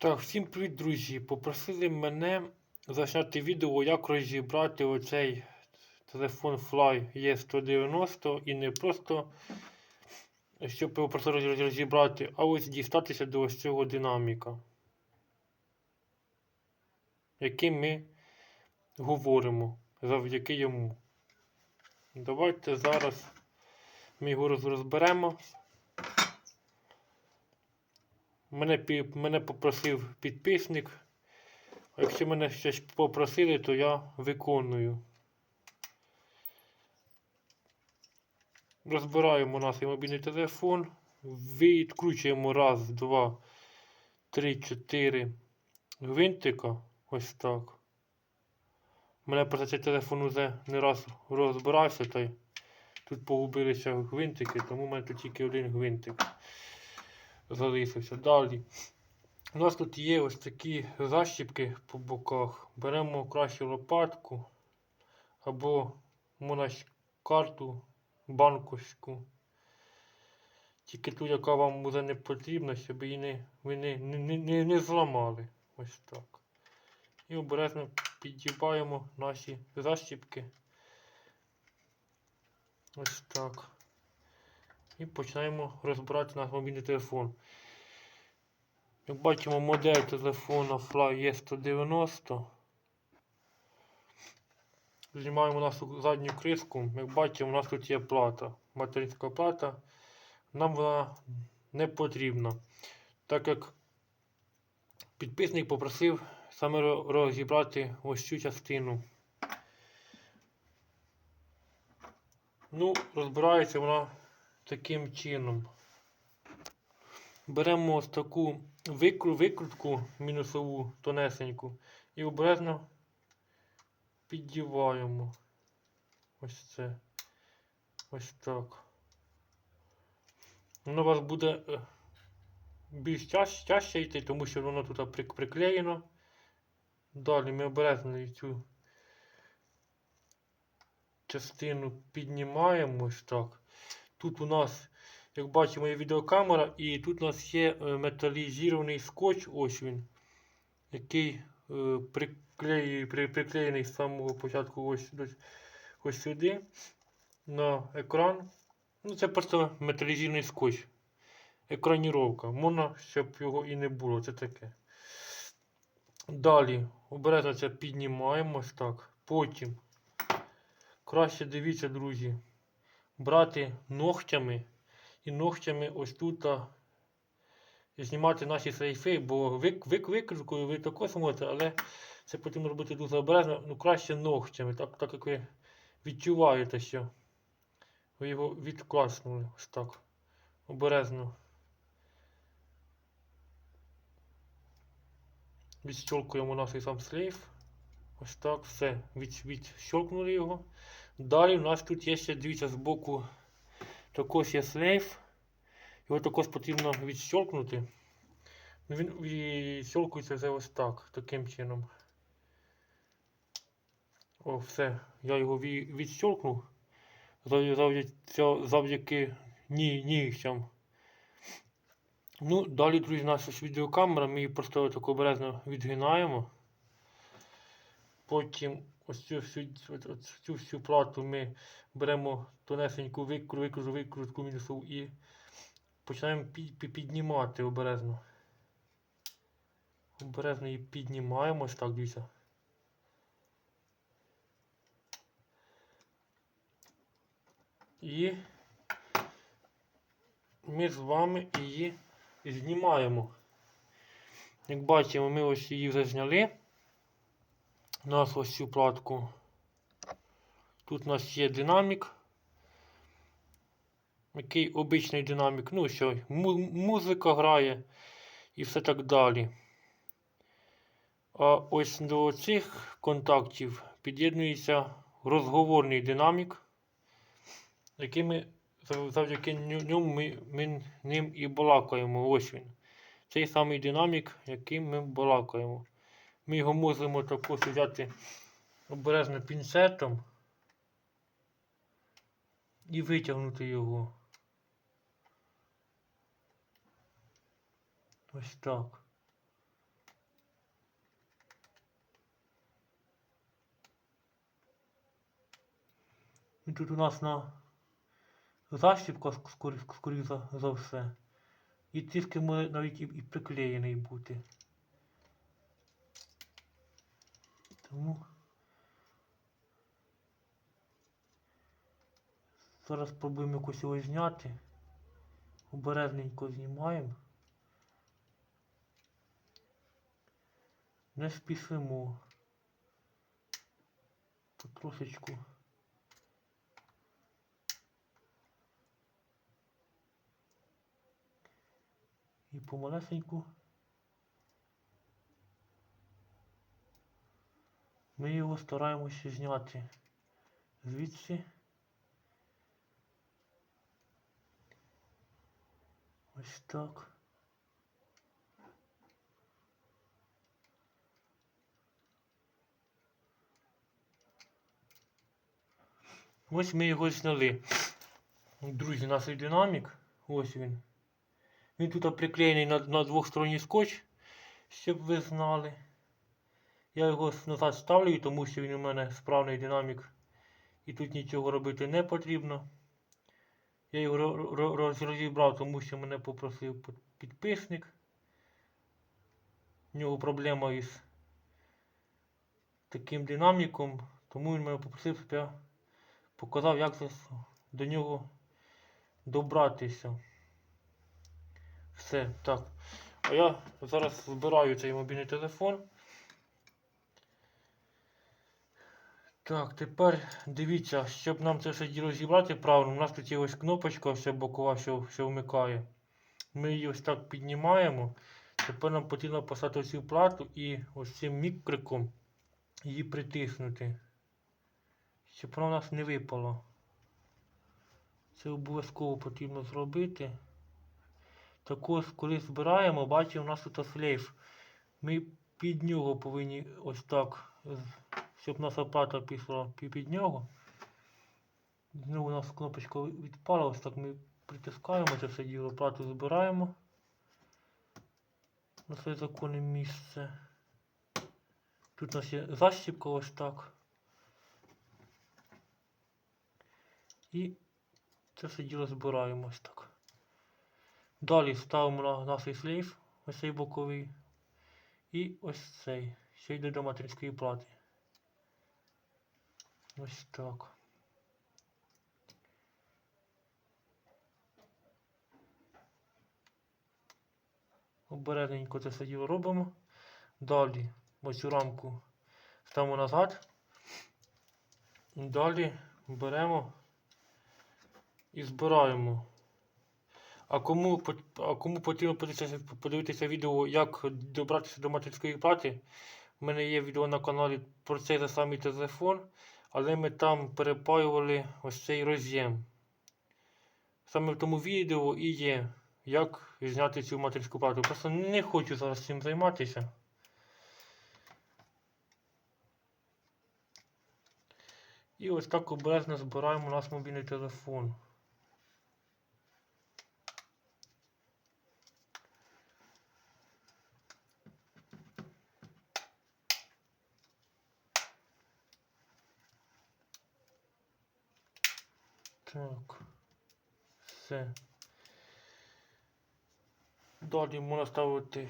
Так, всім привіт, друзі. Попросили мене засняти відео, як розібрати оцей телефон Fly E190 і не просто щоб його просто розібрати, а ось дістатися до ось цього динаміка, яким ми говоримо завдяки йому. Давайте зараз ми його розберемо. Мене, мене попросив підписник. Якщо мене щось попросили, то я виконую. Розбираємо наш мобільний телефон. Відкручуємо раз, два, три, чотири гвинтика. Ось так. Мене просто цей телефон уже не раз розбирався, та й тут погубилися гвинтики, тому в мене тут тільки один гвинтик залишився. Далі. У нас тут є ось такі защіпки по боках. Беремо краще лопатку або ж карту банковську. Тільки ту, яка вам буде не потрібна, щоб її не, ви не, не, не, не, зламали. Ось так. І обережно піддіваємо наші защіпки. Ось так. І починаємо розбирати наш мобільний телефон. Як бачимо, модель телефона Fly E190. Знімаємо нашу задню кришку. Як бачимо, у нас тут є плата, материнська плата. Нам вона не потрібна, так як підписник попросив саме розібрати ось цю частину. Ну, розбирається вона таким чином. Беремо ось таку викру, викрутку мінусову тонесеньку і обережно піддіваємо. Ось це. Ось так. Воно у вас буде е, більш тяж, тяжче йти, тому що воно тут прик- приклеєно. Далі ми обережно цю частину піднімаємо ось так. Тут у нас, як бачимо, є відеокамера, і тут у нас є е, металізований скотч, ось він, який е, приклею- при, приклеєний з самого початку ось, ось сюди на екран. Ну, це просто металізований скотч. Екраніровка. Можна, щоб його і не було. Це таке. Далі обережно це піднімаємо ось так. Потім краще дивіться, друзі, брати ногтями і ногтями ось тут знімати наші сейфи, бо вик, вик, ви також можете, але це потрібно робити дуже обережно, ну краще ногтями, так, так як ви відчуваєте, що ви його відкласнули ось так. Обережно. Відщолкуємо наш сам слейф. Ось так, все. Від, відщолкнули його. Далі у нас тут є ще, дивіться, з боку також є слейф. Його також потрібно відщолкнути. Ну, Він відщолкується вже ось так, таким чином. О, все. Я його ві- відщолкнув. Завдяки, ні, нігтям. Ну, далі, друзі, наша відеокамера, ми її просто так обережно відгинаємо. Потім ось цю всю, от цю всю плату ми беремо тонесеньку викру, викрутку, викрутку мінусову і починаємо пі- пі- піднімати обережно. Обережно її піднімаємо ось так, дивіться. І ми з вами її знімаємо. Як бачимо, ми ось її вже зняли. У нас ось цю платку. Тут у нас є динамік. Який обичний динамік, ну що, музика грає і все так далі. А ось до цих контактів під'єднується розговорний динамік, який ми завдяки ньому ми, ми ним і балакаємо. Ось він. Цей самий динамік, яким ми балакаємо. Ми його можемо також взяти обережно пінцетом і витягнути його. Ось так. І тут у нас на защіпка скоріше за, все. І тиски може навіть і приклеєний бути. Тому зараз спробуємо якось його зняти. Обережненько знімаємо. Не спішимо. Потрошечку. І помалесеньку. Ми його стараємося зняти звідси. Ось так. Ось ми його зняли. Друзі, наш динамік. Ось він. Він тут приклеєний на, на двохсторонній скотч, щоб ви знали. Я його назад ставлю, тому що він у мене справний динамік. І тут нічого робити не потрібно. Я його ро- ро- роз- розібрав, тому що мене попросив підписник. У нього проблема із таким динаміком, тому він мене попросив, щоб я показав, як до нього добратися. Все, так. А я зараз збираю цей мобільний телефон. Так, тепер дивіться, щоб нам це все діло зібрати правильно, у нас тут є ось кнопочка, вся бокова, що, що вмикає. Ми її ось так піднімаємо. Тепер нам потрібно поставити цю плату і ось цим мікриком її притиснути. Щоб вона у нас не випала. Це обов'язково потрібно зробити. Також, коли збираємо, бачимо, у нас тут шлейф. Ми під нього повинні ось так, щоб наша плата пішла під нього. Знову у нас кнопочка відпала, ось так ми притискаємо це все діло, плату збираємо на своє законне місце. Тут у нас є защіпка ось так. І це все діло збираємо ось так. Далі ставимо на наш шлейф, ось цей боковий. І ось цей, що йде до материнської плати. Ось так. Обережненько це все робимо. Далі ось цю рамку ставимо назад. Далі беремо і збираємо. А кому, а кому потрібно подивитися, подивитися відео, як добратися до материнської плати, в мене є відео на каналі про цей самий телефон, але ми там перепаювали ось цей роз'єм. Саме в тому відео і є, як зняти цю материнську плату. Просто не хочу зараз цим займатися. І ось так обережно збираємо наш мобільний телефон. Так. Все. Далі можна ставити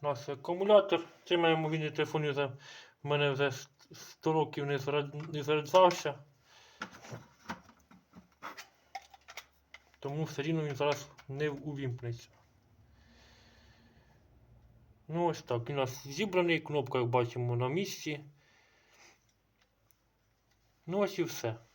наш акумулятор. Цей мобільний телефон вже в мене вже 100 років не заряд- не заряджався. Тому все рівно він зараз не увімкнеться. Ну ось так. У нас зібраний, кнопка, як бачимо, на місці. Ну ось і все.